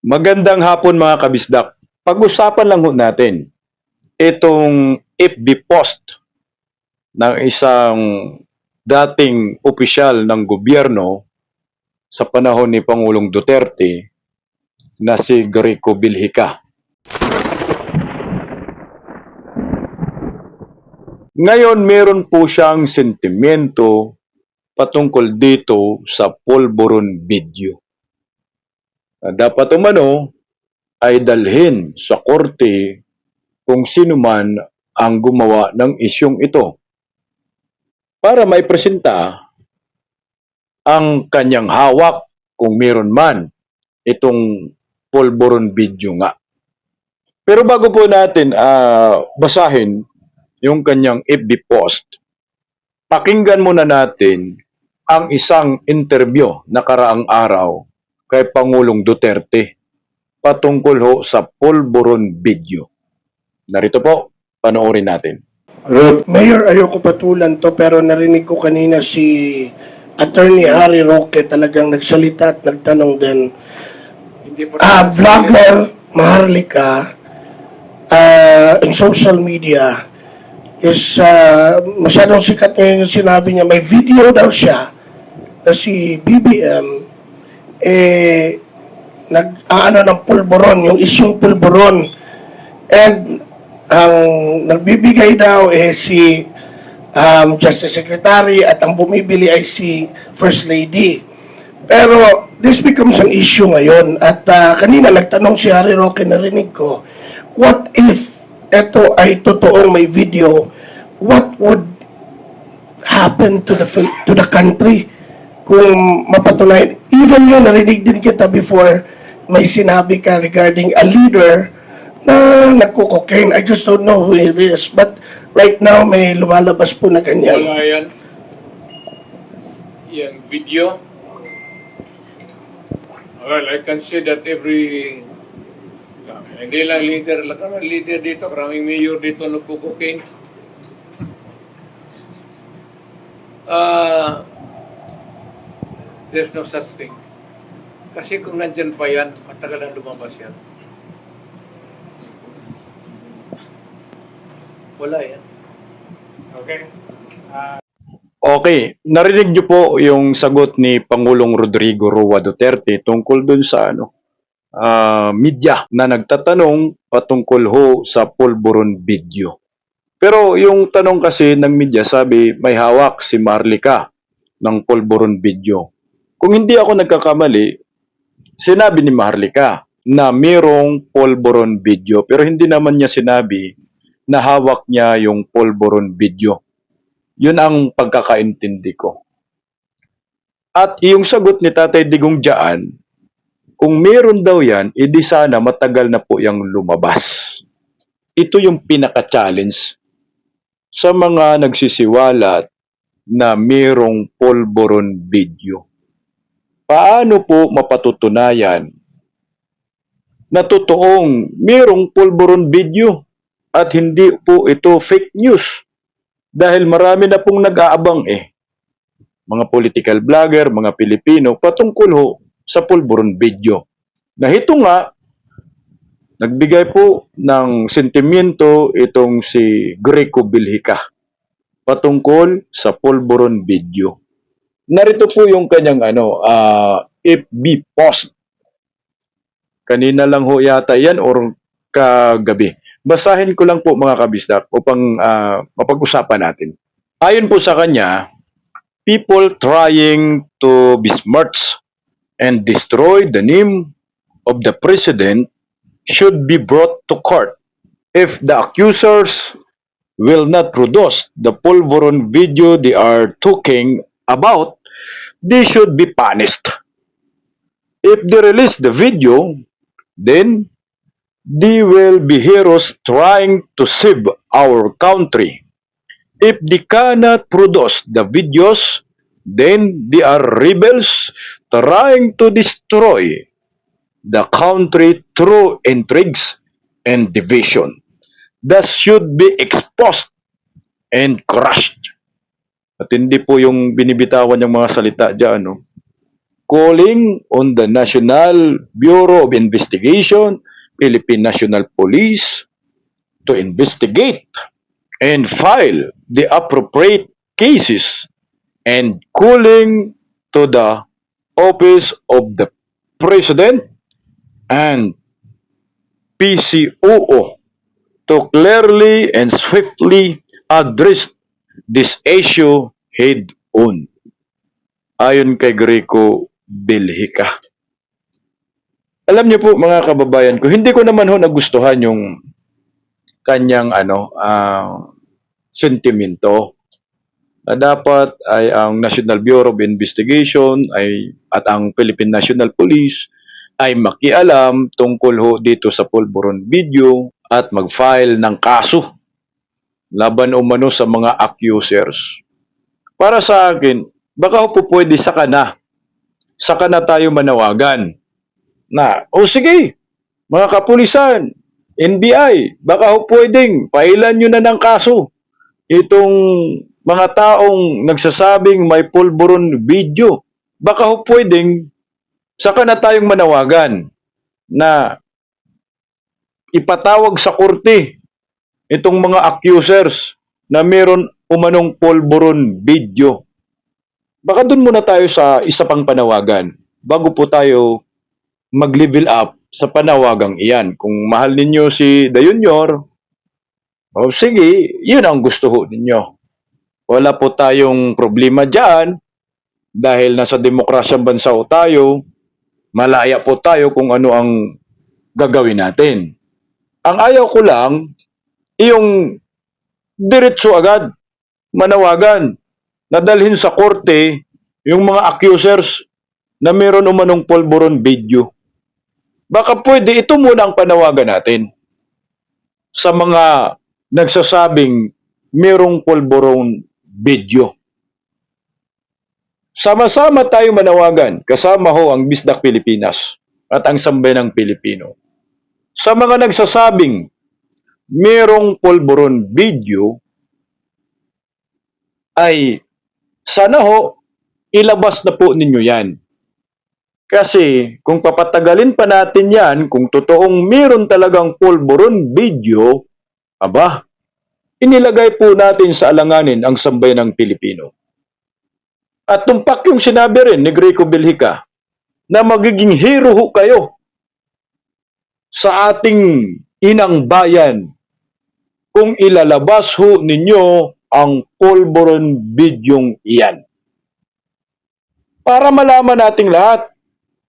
Magandang hapon mga kabisdak. Pag-usapan lang ho natin itong FB post ng isang dating opisyal ng gobyerno sa panahon ni Pangulong Duterte na si Greco Bilhica. Ngayon meron po siyang sentimento patungkol dito sa Polvoron video na dapat umano ay dalhin sa korte kung sino man ang gumawa ng isyong ito para may presenta ang kanyang hawak kung meron man itong polvoron video nga. Pero bago po natin ah, basahin yung kanyang FB post, pakinggan muna natin ang isang interview na karaang araw kay Pangulong Duterte patungkol ho sa polvoron video. Narito po, panoorin natin. Mayor, ayoko patulan to pero narinig ko kanina si Attorney Harry Roque talagang nagsalita at nagtanong din. Ah, vlogger Maharlika ah, in social media is ah, masyadong sikat ngayon yung sinabi niya may video daw siya na si BBM eh nag aano ng pulburon, yung isyong pulburon. And ang nagbibigay daw eh si um, Justice Secretary at ang bumibili ay si First Lady. Pero this becomes an issue ngayon at ah, kanina nagtanong si Harry Roque narinig ko, what if ito ay totoong may video, what would happen to the to the country kung mapatunayan. Even yun, narinig din kita before may sinabi ka regarding a leader na nagko-cocaine. I just don't know who it is. But right now, may lumalabas po na ganyan. Wala yan. Yung video. Well, I can say that every hindi lang leader, lang leader dito, karaming mayor dito nagpo-cocaine. Ah, there's no such thing. Kasi kung nandyan pa yan, matagal na lumabas yan. Wala yan. Okay? Okay, narinig niyo po yung sagot ni Pangulong Rodrigo Roa Duterte tungkol dun sa ano, ah, media na nagtatanong patungkol ho sa polvoron video. Pero yung tanong kasi ng media sabi may hawak si Marlica ng polvoron video. Kung hindi ako nagkakamali, sinabi ni Marlica na mayroong polvoron video pero hindi naman niya sinabi na hawak niya yung polvoron video. Yun ang pagkakaintindi ko. At yung sagot ni Tatay Digong dyan, kung meron daw yan, edi sana matagal na po yung lumabas. Ito yung pinaka-challenge sa mga nagsisiwalat na merong polvoron video. Paano po mapatutunayan na totoong merong polvoron video at hindi po ito fake news? Dahil marami na pong nag-aabang eh. Mga political vlogger, mga Pilipino, patungkol ho sa pulburon video. Na ito nga, nagbigay po ng sentimiento itong si Greco Bilhica patungkol sa pulburon video. Narito po yung kanyang ano, ah, FB post. Kanina lang ho yata yan or kagabi. Basahin ko lang po mga kabisdak upang ah, mapag-usapan natin. Ayon po sa kanya, people trying to besmirch and destroy the name of the president should be brought to court if the accusers will not produce the pulveron video they are talking about they should be punished if they release the video then they will be heroes trying to save our country if they cannot produce the videos, then they are rebels trying to destroy the country through intrigues and division. That should be exposed and crushed. At hindi po yung binibitawan ng mga salita dyan, no? calling on the National Bureau of Investigation, Philippine National Police, to investigate and file the appropriate cases and calling to the office of the President and PCOO to clearly and swiftly address this issue head on. Ayon kay Greco Bilhika. Alam niyo po mga kababayan ko, hindi ko naman ho nagustuhan yung kanyang ano ah, sentimento na dapat ay ang National Bureau of Investigation ay at ang Philippine National Police ay makialam tungkol ho dito sa pulburon video at mag-file ng kaso laban umano sa mga accusers. Para sa akin, baka po pwede sa kana. Sa kana tayo manawagan na, o sige, mga kapulisan, NBI, baka ho pwedeng pailan nyo na ng kaso itong mga taong nagsasabing may pulburon video. Baka ho pwedeng saka na tayong manawagan na ipatawag sa korte itong mga accusers na meron umanong pulburon video. Baka doon muna tayo sa isa pang panawagan bago po tayo mag-level up sa panawagang iyan. Kung mahal ninyo si The Junior, o sige, yun ang gusto ninyo. Wala po tayong problema dyan dahil nasa demokrasyang bansa ho tayo, malaya po tayo kung ano ang gagawin natin. Ang ayaw ko lang, yung diretso agad, manawagan, nadalhin sa korte yung mga accusers na meron umanong polboron video. Baka pwede ito muna ang panawagan natin sa mga nagsasabing merong polboron video. Sama-sama tayo manawagan, kasama ho ang Bisdak Pilipinas at ang Sambayanang Pilipino. Sa mga nagsasabing merong polboron video, ay sana ho ilabas na po ninyo yan. Kasi kung papatagalin pa natin yan, kung totoong meron talagang polboron video, aba, inilagay po natin sa alanganin ang sambayan ng Pilipino. At tumpak yung sinabi rin ni Greco Bilhica na magiging hero ho kayo sa ating inang bayan kung ilalabas ho ninyo ang polboron bidyong iyan. Para malaman nating lahat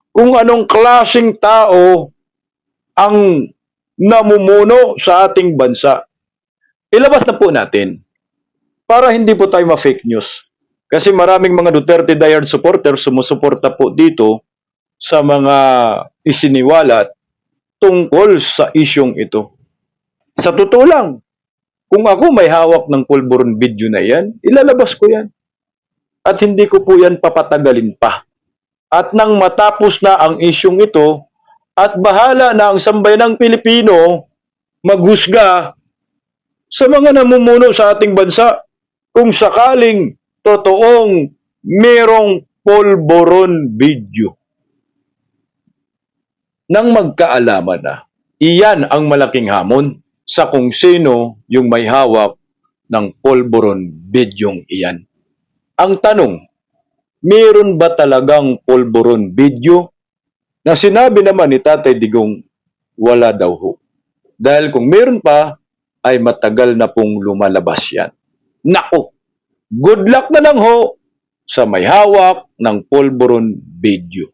kung anong klasing tao ang namumuno sa ating bansa. Ilabas na po natin para hindi po tayo ma-fake news. Kasi maraming mga Duterte Diehard supporters sumusuporta po dito sa mga isiniwalat tungkol sa isyong ito. Sa totoo lang, kung ako may hawak ng pulburon video na yan, ilalabas ko yan. At hindi ko po yan papatagalin pa. At nang matapos na ang isyong ito, at bahala na ang sambayanang Pilipino maghusga sa mga namumuno sa ating bansa kung sakaling totoong merong polboron video. Nang magkaalaman na, iyan ang malaking hamon sa kung sino yung may hawak ng polboron bidyong iyan. Ang tanong, meron ba talagang polboron video na sinabi naman ni Tatay Digong wala daw ho. Dahil kung meron pa, ay matagal na pong lumalabas yan. Nako, good luck na lang ho sa may hawak ng polboron video.